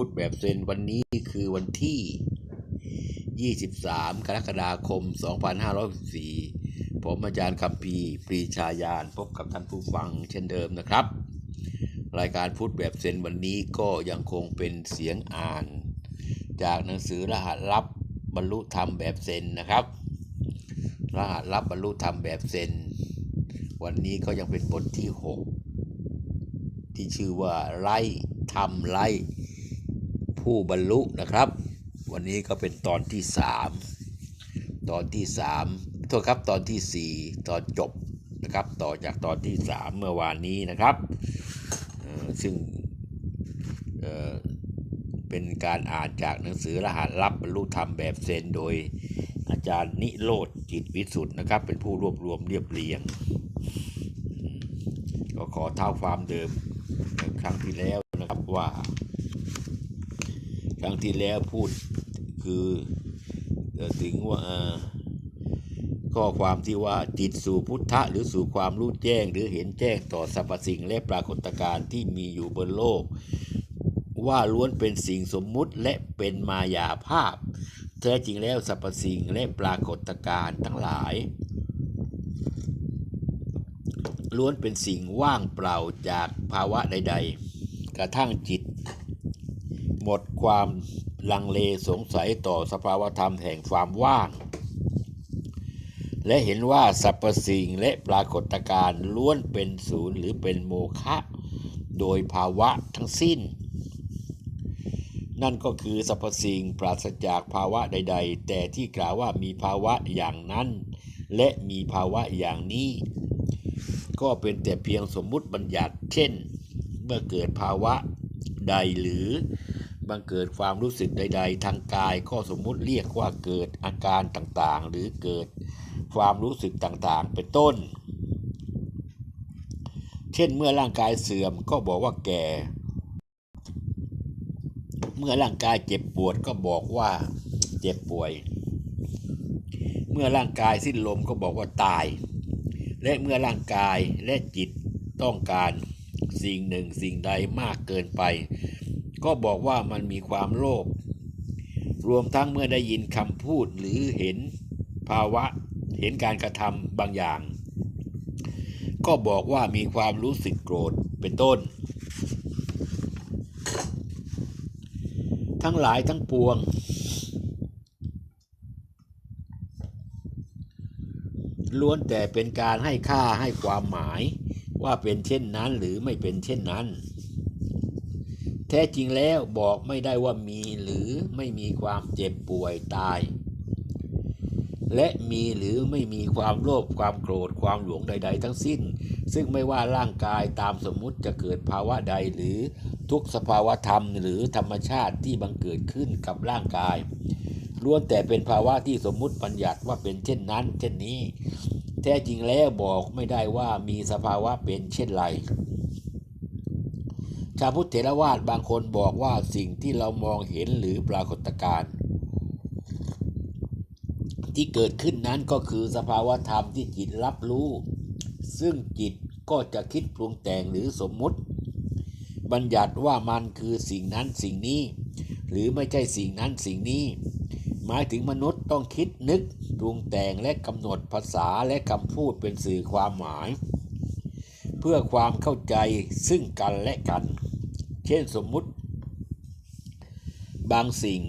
พุธแบบเซนวันนี้คือวันที่ 23 กรกฎาคม 2564ผมอาจารย์คำพีปรีชาญาณพบกับท่านผู้ฟังเช่นเดิมนะครับ รายการพุธแบบเซนวันนี้ก็ยังคงเป็นเสียงอ่าน จากหนังสือรหัสลับบรรลุธรรมแบบเซนนะครับ รหัสลับบรรลุธรรมแบบเซนวันนี้ก็ยังเป็นบทที่ 6 ที่ชื่อว่าไล่ทำไล่ ผู้บรรลุนะครับ วันนี้ก็เป็นตอนที่3ตอนที่3โทษครับตอนที่4ตอนจบนะครับ ต่อจากตอนที่3เมื่อวานนี้นะครับ ซึ่งเเป็นการอ่านจากหนังสือรหัสลับบรรลุธรรมแบบเซนโดยอาจารย์นิโรธจิตวิสุทธ์นะครับ เป็นผู้รวบรวมเรียบเรียง ก็ขอเท่าความเดิมครั้งที่แล้วนะครับว่า รั้งที่แล้วพูดคือถึงว่าข้อความที่ว่าจิตสู่พุทธะหรือสู่ความรู้แจ้ง หรือเห็นแจ้งต่อสรรพสิ่งและปรากฏการณ์ที่มีอยู่บนโลก ว่าล้วนเป็นสิ่งสมมุติและเป็นมายาภาพแท้จริงแล้วสรรพสิ่งและปรากฏการณ์ทั้งหลาย ล้วนเป็นสิ่งว่างเปล่าจากภาวะใด ๆ กระทั่งจิต หมดความลังเลสงสัยต่อสภาวธรรมแห่งความว่าง และเห็นว่าสรรพสิ่งและปรากฏการณ์ล้วนเป็นศูนย์หรือเป็นโมฆะโดยภาวะทั้งสิ้น นั่นก็คือสรรพสิ่งปราศจากภาวะใด ๆ แต่ที่กล่าวว่ามีภาวะอย่างนั้น และมีภาวะอย่างนี้ ก็เป็นแต่เพียงสมมุติบัญญัติ เช่น เมื่อเกิดภาวะใดหรือ บังเกิดความรู้สึกใด ๆ ทางกายก็สมมุติเรียกว่าเกิดอาการต่างๆ หรือเกิดความรู้สึกต่างๆ เป็นต้น เช่นเมื่อร่างกายเสื่อมก็บอกว่าแก่ เมื่อร่างกายเจ็บปวดก็บอกว่าเจ็บป่วย เมื่อร่างกายสิ้นลมก็บอกว่าตาย และเมื่อร่างกายและจิตต้องการสิ่งหนึ่งสิ่งใดมากเกินไป ก็บอกว่ามันมีความโลภรวมทั้งเมื่อได้ยินคำพูดหรือเห็นภาวะเห็นการกระทำบางอย่าง ก็บอกว่ามีความรู้สึกโกรธเป็นต้น ทั้งหลายทั้งปวง ล้วนแต่เป็นการให้ค่าให้ความหมายว่าเป็นเช่นนั้นหรือไม่เป็นเช่นนั้น แท้จริงแล้วบอกไม่ได้ว่ามีหรือไม่มีความเจ็บป่วยตาย และมีหรือไม่มีความโลภความโกรธความหลงใด ๆ ทั้งสิ้น ซึ่งไม่ว่าร่างกายตามสมมุติจะเกิดภาวะใดหรือทุกสภาวะธรรมหรือธรรมชาติที่บังเกิดขึ้นกับร่างกายล้วนแต่เป็นภาวะที่สมมุติบัญญัติว่าเป็นเช่นนั้น เช่นนี้ แท้จริงแล้วบอกไม่ได้ว่ามีสภาวะเป็นเช่นไร ชาวพุทธเถรวาทบางคนบอกว่าสิ่งที่เรามองเห็นหรือปรากฏการณ์ที่เกิดขึ้นนั้นก็คือสภาวะธรรมที่จิตรับรู้ ซึ่งจิตก็จะคิดปรุงแต่งหรือสมมุติ บัญญัติว่ามันคือสิ่งนั้นสิ่งนี้ หรือไม่ใช่สิ่งนั้นสิ่งนี้ หมายถึงมนุษย์ต้องคิดนึกปรุงแต่งและกำหนดภาษาและคำพูดเป็นสื่อความหมาย เพื่อความเข้าใจซึ่งกันและกัน เช่นสมมุติ บางสิ่ง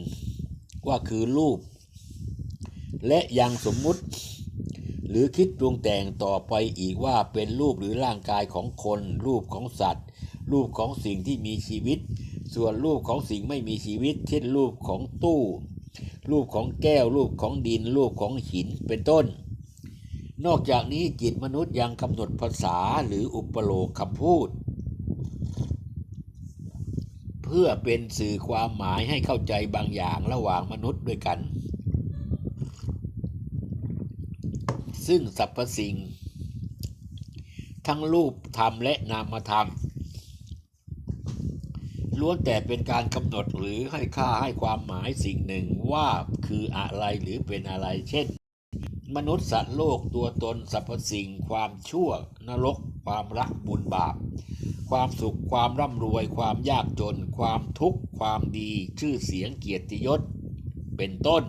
ว่าคือรูป และยังสมมุติ หรือคิดปรุงแต่งต่อไปอีกว่าเป็นรูปหรือร่างกายของคน รูปของสัตว์ รูปของสิ่งที่มีชีวิต ส่วนรูปของสิ่งไม่มีชีวิต เช่นรูปของตู้ รูปของแก้ว รูปของดิน รูปของหินเป็นต้น นอกจากนี้จิตมนุษย์ยังกำหนดภาษาหรืออุปโลกคำพูด เพื่อเป็นสื่อความหมายให้เข้าใจบางอย่างระหว่างมนุษย์ด้วยกัน ซึ่งสรรพสิ่ง ทั้งรูปธรรมและนามธรรมล้วนแต่เป็นการกำหนดหรือให้ค่าให้ความหมายสิ่งหนึ่งว่าคืออะไรหรือเป็นอะไร เช่น มนุษย์สัตว์โลกตัวตนสรรพสิ่ง ความชั่วนรก ความรักบุญบาป ความสุขความร่ำรวย ความยากจน ความทุกข์ ความดี ชื่อเสียงเกียรติยศ เป็นต้น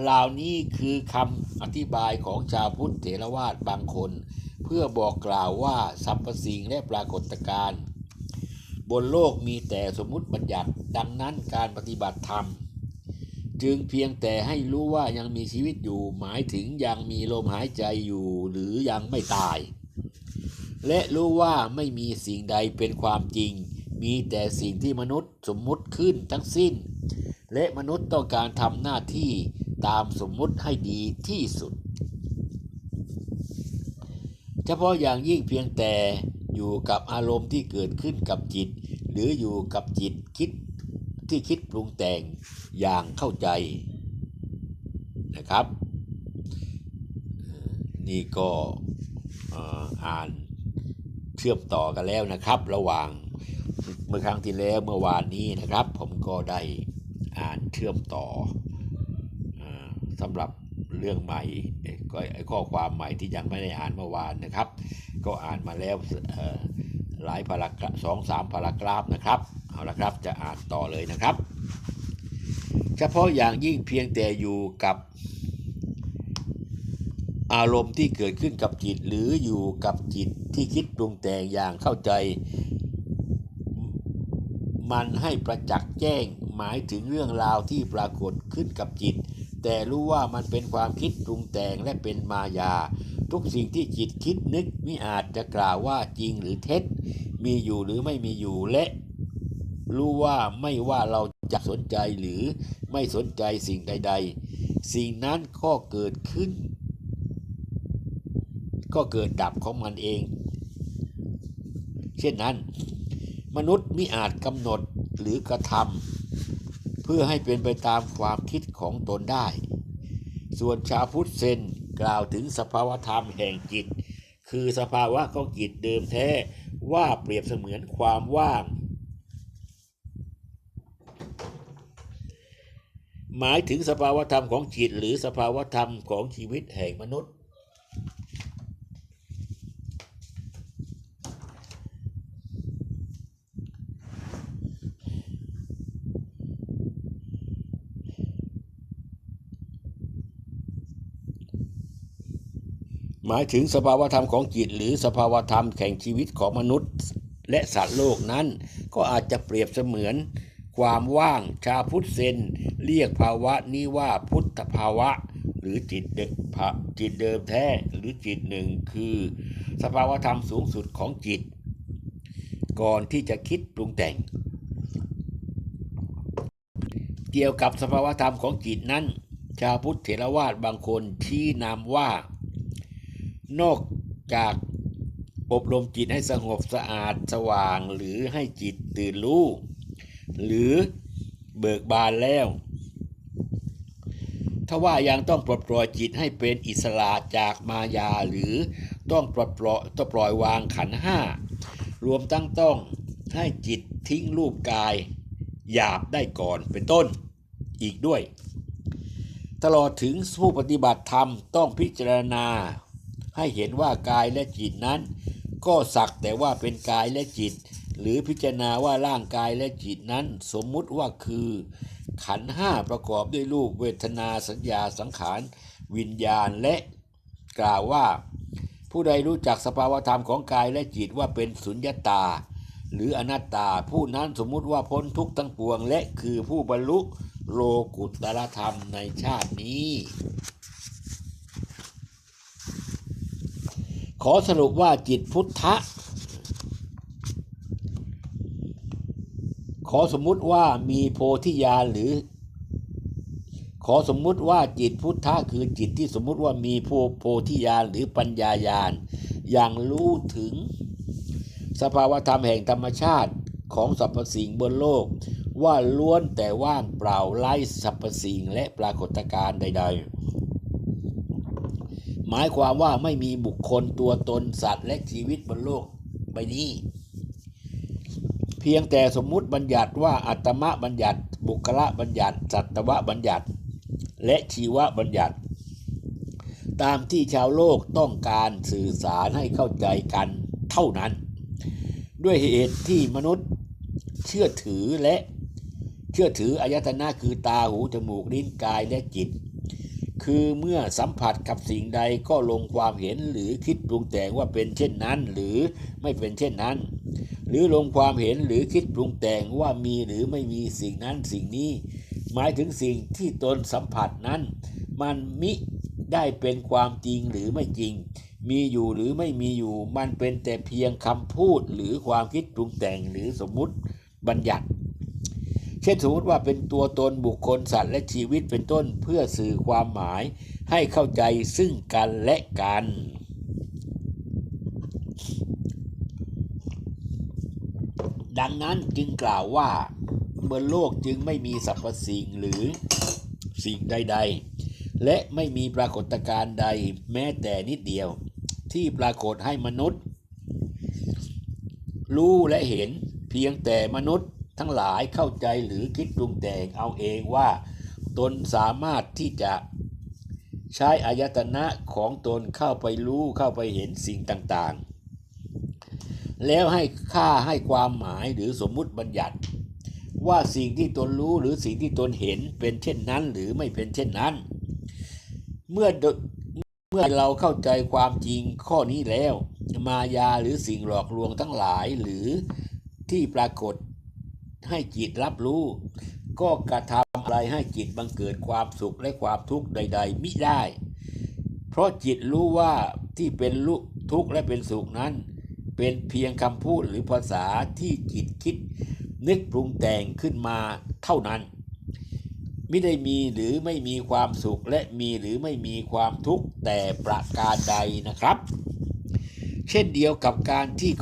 เหล่านี้คือคำอธิบายของชาวพุทธเถรวาทบางคน เพื่อบอกกล่าวว่าสรรพสิ่งและปรากฏการณ์บนโลกมีแต่สมมุติบัญญัติดังนั้นการปฏิบัติธรรม จึงเพียงแต่ให้รู้ว่ายังมีชีวิตอยู่หมายถึงยังมีลมหายใจอยู่หรือยังไม่ตาย และรู้ว่าไม่มีสิ่งใดเป็นความจริง มีแต่สิ่งที่มนุษย์สมมุติขึ้นทั้งสิ้น และมนุษย์ต้องการทำหน้าที่ตามสมมุติให้ดีที่สุด เฉพาะอย่างยิ่งเพียงแต่อยู่กับอารมณ์ที่เกิดขึ้นกับจิต หรืออยู่กับจิตคิดที่คิดปรุงแต่งอย่างเข้าใจนะครับ นี่ก็อ่าน เชื่อมต่อกันแล้วนะครับ ระหว่างเมื่อครั้งที่แล้วเมื่อวานนี้นะครับ ผมก็ได้อ่านเชื่อมต่ออสำหรับเรื่องใหม่ก็ข้อความใหม่ที่ยังไม่ได้อ่านเมื่อวานนะครับ ก็อ่านมาแล้วหลายพารากสองสามพารากราฟนะครับเอาละครับจะอ่านต่อเลยนะครับ เฉพาะอย่างยิ่งเพียงแต่อยู่กับ อารมณ์ที่เกิดขึ้นกับจิตหรืออยู่กับจิตที่คิดปรุงแต่งอย่างเข้าใจ มันให้ประจักษ์แจ้งหมายถึงเรื่องราวที่ปรากฏขึ้นกับจิต แต่รู้ว่ามันเป็นความคิดปรุงแต่งและเป็นมายา ทุกสิ่งที่จิตคิดนึกมิอาจจะกล่าวว่าจริงหรือเท็จ มีอยู่หรือไม่มีอยู่และรู้ว่าไม่ว่าเราจะสนใจหรือไม่สนใจสิ่งใด ๆ สิ่งนั้นก็เกิดขึ้น ก็เกิดดับของมันเอง เช่นนั้น มนุษย์มิอาจกำหนดหรือกระทำเพื่อให้เป็นไปตามความคิดของตนได้ ส่วนชาวพุทธเซนกล่าวถึงสภาวธรรมแห่งจิต คือสภาวะของจิตเดิมแท้ว่าเปรียบเสมือนความว่าง หมายถึงสภาวธรรมของจิตหรือสภาวธรรมของชีวิตแห่งมนุษย์ หมายถึงสภาวธรรมของจิต หรือสภาวธรรมแห่งชีวิตของมนุษย์ และสัตว์โลกนั้น ก็อาจจะเปรียบเสมือน ความว่างชาพุทธเซน เรียกภาวะนี้ว่าพุทธภาวะ หรือจิตเดิมจิตเดิมแท้หรือจิตหนึ่งคือ สภาวธรรมสูงสุดของจิต ก่อนที่จะคิดปรุงแต่ง เกี่ยวกับสภาวธรรมของจิตนั้น ชาวพุทธเถรวาทบางคนชี้นำว่า นอกจากอบรมจิตให้สงบสะอาดสว่างหรือให้จิตตื่นรู้ หรือเบิกบานแล้วถ้าว่ายังต้องปลดปล่อยจิตให้เป็นอิสระจากมายาหรือต้องปลดปล่อยต้องปล่อยวางขันห้ารวมทั้งต้องให้จิตทิ้งรูปกาย หยาบได้ก่อนเป็นต้นอีกด้วย ตลอดถึงผู้ปฏิบัติธรรมต้องพิจารณา ให้เห็นว่ากายและจิตนั้น ก็สักแต่ว่าเป็นกายและจิต หรือพิจารณาว่าร่างกายและจิตนั้น สมมุติว่าคือ ขันห้าประกอบด้วยรูปเวทนาสัญญาสังขาร วิญญาณและกล่าวว่า ผู้ใดรู้จักสภาวธรรมของกายและจิตว่าเป็นสุญญตา หรืออนัตตาผู้นั้นสมมุติว่าพ้นทุกข์ทั้งปวง และคือผู้บรรลุโลกุตตรธรรมในชาตินี้ ขอสรุปว่าจิตพุทธะ ขอสมมุติว่ามีโพธิญาณหรือ ขอสมมุติว่าจิตพุทธะคือจิตที่สมมุติว่ามีโพโพธิญาณหรือปัญญาญาณอย่างรู้ถึง สภาวธรรมแห่งธรรมชาติของสรรพสิ่งบนโลก ว่าล้วนแต่ว่างเปล่าไร้สรรพสิ่งและปรากฏการณ์ใด ๆ หมายความว่าไม่มีบุคคลตัวตนสัตว์และชีวิตบนโลกใบนี้ เพียงแต่สมมุติบัญญัติว่าอัตมะบัญญัติ บุคละบัญญัติ สัตวะบัญญัติ และชีวบัญญัติ ตามที่ชาวโลกต้องการสื่อสารให้เข้าใจกันเท่านั้น ด้วยเหตุที่มนุษย์เชื่อถือและเชื่อถืออายตนะคือตาหูจมูกลิ้นกายและจิต คือเมื่อสัมผัสกับสิ่งใดก็ลงความเห็นหรือคิดปรุงแต่งว่าเป็นเช่นนั้น หรือไม่เป็นเช่นนั้น หรือลงความเห็นหรือคิดปรุงแต่งว่ามีหรือไม่มีสิ่งนั้นสิ่งนี้ หมายถึงสิ่งที่ตนสัมผัสนั้น มันมิได้เป็นความจริงหรือไม่จริง มีอยู่หรือไม่มีอยู่ มันเป็นแต่เพียงคำพูดหรือความคิดปรุงแต่งหรือสมมุติบัญญัติ เช่นสมมติว่าเป็นตัวตนบุคคลสัตว์และชีวิตเป็นต้นเพื่อสื่อความหมายให้เข้าใจซึ่งกันและกัน ดังนั้นจึงกล่าวว่าบนโลกจึงไม่มีสรรพสิ่งหรือสิ่งใด ๆ และไม่มีปรากฏการณ์ใดแม้แต่นิดเดียว ที่ปรากฏให้มนุษย์ รู้และเห็นเพียงแต่มนุษย์ ทั้งหลายเข้าใจหรือคิดปรุงแต่งเอาเองว่า ตนสามารถที่จะใช้อายตนะของตนเข้าไปรู้เข้าไปเห็นสิ่งต่างๆ แล้วให้ค่าให้ความหมายหรือสมมุติบัญญัติ ว่าสิ่งที่ตนรู้หรือสิ่งที่ตนเห็นเป็นเช่นนั้นหรือไม่เป็นเช่นนั้น เมื่อเมื่อเราเข้าใจความจริงข้อนี้แล้ว มายาหรือสิ่งหลอกลวงทั้งหลายหรือที่ปรากฏ ให้จิตรับรู้ ก็กระทำอะไรให้จิตบังเกิดความสุขและความทุกข์ใด ๆ มิได้ เพราะจิตรู้ว่าที่เป็นลุทุกข์และเป็นสุขนั้น เป็นเพียงคำพูดหรือภาษาที่จิตคิด นึกปรุงแต่งขึ้นมาเท่านั้นไม่ได้มีหรือไม่มีความสุขและมีหรือไม่มีความทุกข์แต่ประการใดนะครับ เช่นเดียวกับการที่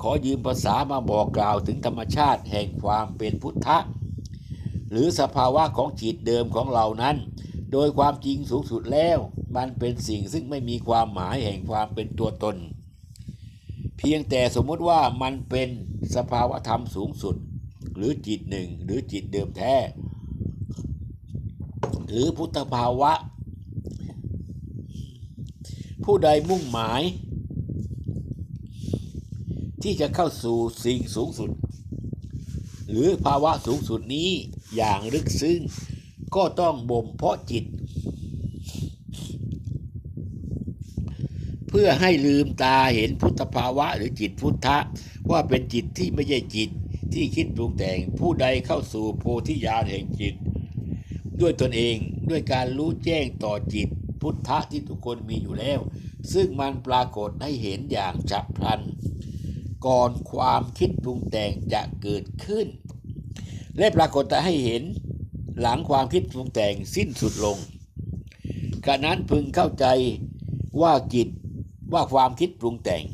ขอยืมภาษามาบอกกล่าวถึงธรรมชาติแห่งความเป็นพุทธะ หรือสภาวะของจิตเดิมของเรานั้น โดยความจริงสูงสุดแล้ว มันเป็นสิ่งซึ่งไม่มีความหมายแห่งความเป็นตัวตน เพียงแต่สมมุติว่ามันเป็นสภาวะธรรมสูงสุด หรือจิตหนึ่งหรือจิตเดิมแท้ หรือพุทธภาวะ ผู้ใดมุ่งหมาย ที่จะเข้าสู่สิ่งสูงสุด หรือภาวะสูงสุดนี้อย่างลึกซึ้งก็ต้องบ่มเพาะจิต เพื่อให้ลืมตาเห็นพุทธภาวะหรือจิตพุทธะ ว่าเป็นจิตที่ไม่ใช่จิตที่คิดปรุงแต่งผู้ใดเข้าสู่โพธิญาณแห่งจิต ด้วยตนเองด้วยการรู้แจ้งต่อจิตพุทธะที่ทุกคนมีอยู่แล้ว ซึ่งมันปรากฏให้เห็นอย่างฉับพลัน ก่อนความคิดปรุงแต่งจะเกิดขึ้น และปรากฏให้เห็นหลังความคิดปรุงแต่งสิ้นสุดลงขณะนั้นพึงเข้าใจว่าจิตว่าความคิดปรุงแต่ง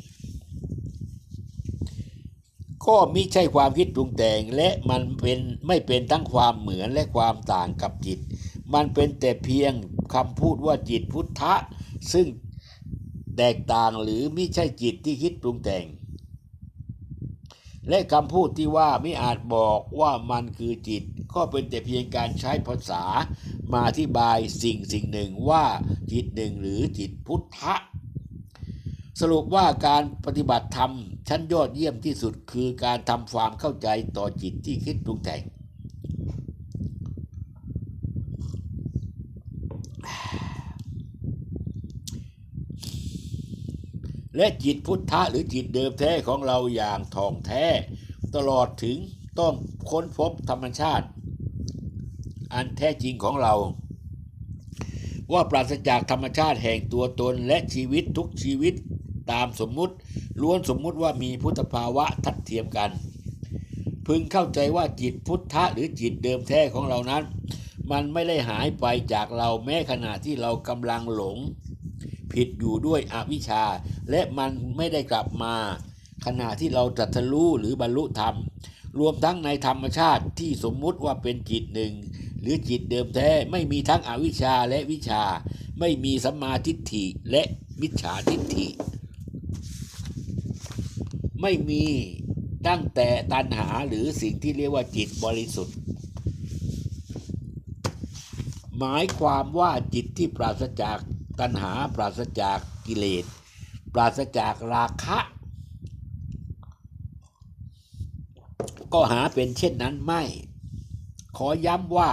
ก็มิใช่ความคิดปรุงแต่งและมันเป็นไม่เป็นทั้งความเหมือนและความต่างกับจิต มันเป็นแต่เพียงคำพูดว่าจิตพุทธะ ซึ่งแตกต่างหรือมิใช่จิตที่คิดปรุงแต่ง และคำพูดที่ว่าไม่อาจบอกว่ามันคือจิต ก็เป็นแต่เพียงการใช้ภาษา มาอธิบายสิ่งสิ่งหนึ่งว่าจิตหนึ่งหรือจิตพุทธะ สรุปว่าการปฏิบัติธรรมชั้นยอดเยี่ยมที่สุดคือการทำความเข้าใจต่อจิตที่คิดปรุงแต่ง และจิตพุทธะหรือจิตเดิมแท้ของเราอย่างท่องแท้ ตลอดถึงต้องค้นพบธรรมชาติ อันแท้จริงของเรา ว่าปราศจากธรรมชาติแห่งตัวตนและชีวิตทุกชีวิตตามสมมุติล้วนสมมุติว่ามีพุทธภาวะทัดเทียมกัน พึงเข้าใจว่าจิตพุทธะหรือจิตเดิมแท้ของเรานั้น มันไม่ได้หายไปจากเราแม้ขณะที่เรากำลังหลง ผิดอยู่ด้วยอวิชชา และมันไม่ได้กลับมา ขณะที่เราตรัสรู้หรือบรรลุธรรม รวมทั้งในธรรมชาติที่สมมุติว่าเป็นจิตหนึ่ง หรือจิตเดิมแท้ไม่มีทั้งอวิชชาและวิชา ไม่มีสัมมาทิฏฐิและมิจฉาทิฏฐิ ไม่มีตั้งแต่ตัณหาหรือสิ่งที่เรียกว่าจิตบริสุทธิ์ หมายความว่าจิตที่ปราศจาก ตัณหาปราศจากกิเลส ปราศจากราคะ ก็หาเป็นเช่นนั้นไม่ ขอย้ำว่า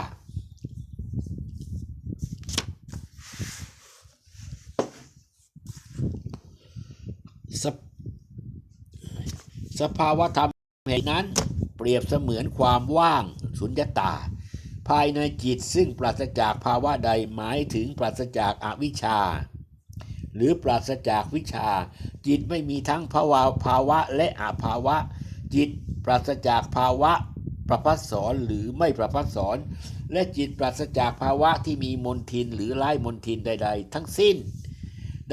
สภสภาวะธรรมแห่งนั้นเปรียบเสมือนความว่างสุญญตา ภายในจิตซึ่งปราศจากภาวะใดหมายถึงปราศจากอวิชชา หรือปราศจากวิชา จิตไม่มีทั้งภาวะภาวะและอาภาวะ จิตปราศจากภาวะประพัสสอนหรือไม่ประพัสสอนและจิตปราศจากภาวะที่มีมนทินหรือไล่มนทินใด ๆ ทั้งสิ้น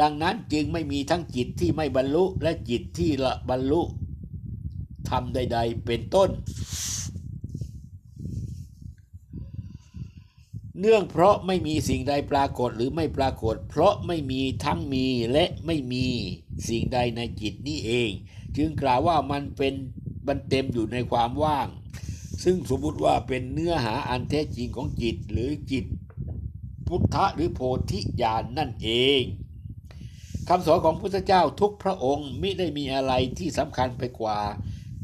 ดังนั้นจึงไม่มีทั้งจิตที่ไม่บรรลุและจิตที่ละบรรลุทำใด ๆ เป็นต้น เนื่องเพราะไม่มีสิ่งใดปรากฏหรือไม่ปรากฏ เพราะไม่มีทั้งมีและไม่มีสิ่งใดในจิตนี้เอง จึงกล่าวว่ามันเป็นมันเต็มอยู่ในความว่าง ซึ่งสมมุติว่าเป็นเนื้อหาอันแท้จริงของจิตหรือจิต พุทธะหรือโพธิญาณนนั่นเองคำสอนของพุทธเจ้าทุกพระองค์ไม่ได้มีอะไรที่สำคัญไปกว่า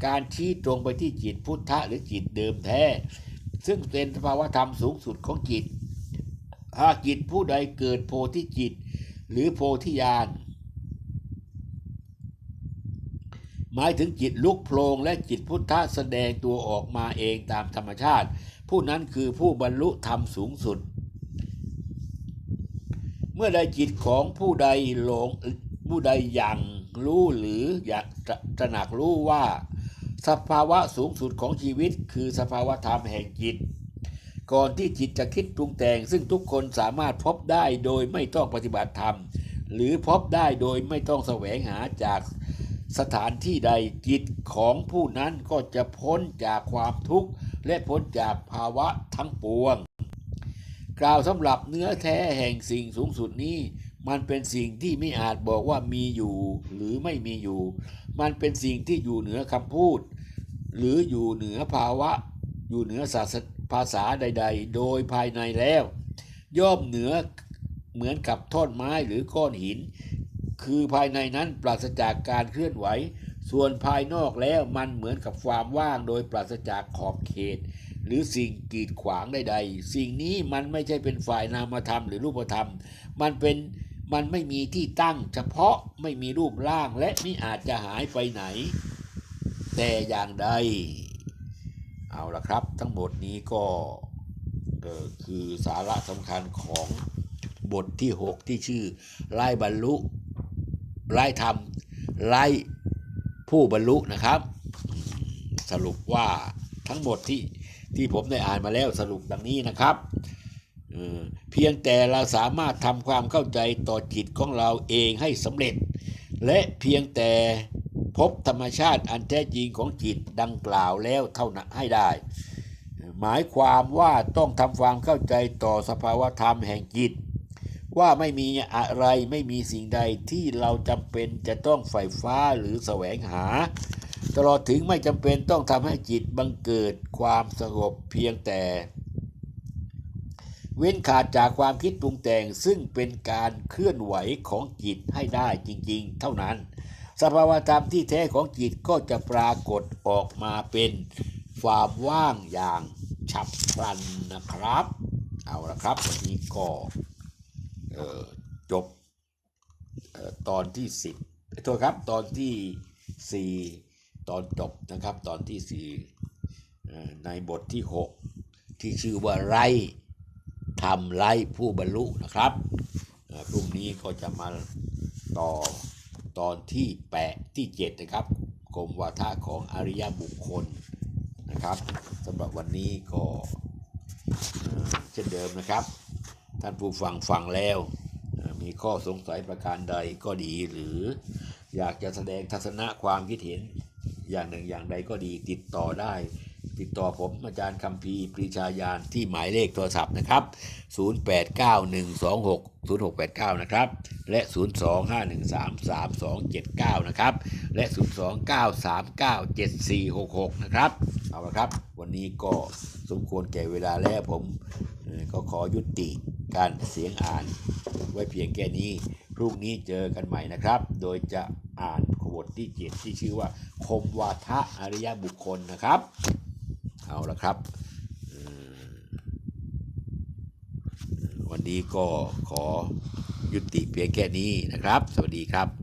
การชี้ตรงไปที่จิตพุทธะหรือจิตเดิมแท้ ซึ่งเป็นสภาวธรรมสูงสุดของจิตหากจิตผู้ใดเกิดโพธิจิต หรือโพธิญาณหมายถึงจิตลุกโพลงและจิตพุทธะแสดงตัวออกมาเองตามธรรมชาติ ผู้นั้นคือผู้บรรลุธรรมสูงสุด เมื่อใดจิตของผู้ใดหลงผู้ใดอยังรู้หรืออยากตระตระหนักรู้ว่า สภาวะสูงสุดของชีวิต คือสภาวะธรรมแห่งจิต ก่อนที่จิตจะคิดปรุงแต่ง ซึ่งทุกคนสามารถพบได้โดยไม่ต้องปฏิบัติธรรม หรือพบได้โดยไม่ต้องแสวงหาจากสถานที่ใดจิตของผู้นั้นก็จะพ้นจากความทุกข์ และพ้นจากภาวะทั้งปวง กล่าวสำหรับเนื้อแท้แห่งสิ่งสูงสุดนี้ มันเป็นสิ่งที่ไม่อาจบอกว่ามีอยู่หรือไม่มีอยู่ มันเป็นสิ่งที่อยู่เหนือคำพูด หรืออยู่เหนือภาวะ อยู่เหนือศาสภาษาใด ๆ โดยภายในแล้ว ย่อมเหนือเหมือนกับท่อนไม้หรือก้อนหิน คือภายในนั้นปราศจากการเคลื่อนไหว ส่วนภายนอกแล้วมันเหมือนกับความว่างโดยปราศจากขอบเขต หรือสิ่งกีดขวางใดๆ สิ่งนี้มันไม่ใช่เป็นฝ่ายนามธรรมหรือรูปธรรม มันเป็นมันไม่มีที่ตั้งเฉพาะไม่มีรูปร่างและไม่อาจจะหายไปไหน แต่อย่างใด เอาละครับ ทั้งหมดนี้ก็คือสาระสำคัญของบทที่ 6 ที่ชื่อ ไล่บรรลุ ไล่ธรรม ไล่ผู้บรรลุนะครับ สรุปว่าทั้งหมดที่ที่ผมได้อ่านมาแล้วสรุปดังนี้นะครับเพียงแต่เราสามารถทำความเข้าใจต่อจิตของเราเองให้สำเร็จ และเพียงแต่ พบธรรมชาติอันแท้จริงของจิตดังกล่าวแล้วเท่านั้นให้ได้ หมายความว่าต้องทำความเข้าใจต่อสภาวธรรมแห่งจิต ว่าไม่มีอะไรไม่มีสิ่งใดที่เราจำเป็นจะต้องใฝ่ฟ้าหรือแสวงหา ตลอดถึงไม่จำเป็นต้องทำให้จิตบังเกิดความสงบเพียงแต่ เว้นขาดจากความคิดปรุงแต่งซึ่งเป็นการเคลื่อนไหวของจิตให้ได้จริง ๆ เท่านั้น สภาวธรรมที่แท้ของจิตก็จะปรากฏออกมาเป็นความว่างอย่างฉับพลันนะครับ เอาละครับ วันนี้ก็จบออตอนที่สิบโทษครับตอนที่สี่ตอนจบนะครับ ตอนที่สี่ในบทที่หกที่ชื่อว่าไรทำไรผู้บรรลุนะครับพรุ่งนี้ก็จะมาต่อ ตอนที่แปดที่เจ็ดนะครับกรมวาทะของอริยบุคคลนะครับสำหรับวันนี้ก็เช่นเดิมนะครับ ท่านผู้ฟังฟังแล้วมีข้อสงสัยประการใดก็ดี หรืออยากจะแสดงทัศนะความคิดเห็นอย่างหนึ่งอย่างใดก็ดีติดต่อได้ ติดต่อผมอาจารย์คำพีปรีชาญาณที่หมายเลขโทรศัพท์นะครับ 0891260689 นะครับ และ 025133279 นะครับ และ 029397466 นะครับ เอาละครับ วันนี้ก็สมควรแก่เวลาแล้วผมก็ขอยุติการเสียงอ่านไว้เพียงแค่นี้ พรุ่งนี้เจอกันใหม่นะครับ โดยจะอ่านขบทที่เจ็ดที่ชื่อว่า คมวาทะอริยบุคคลนะครับ เอาละครับ วันนี้ก็ขอ ยุติเพียงแค่นี้นะครับ สวัสดีครับ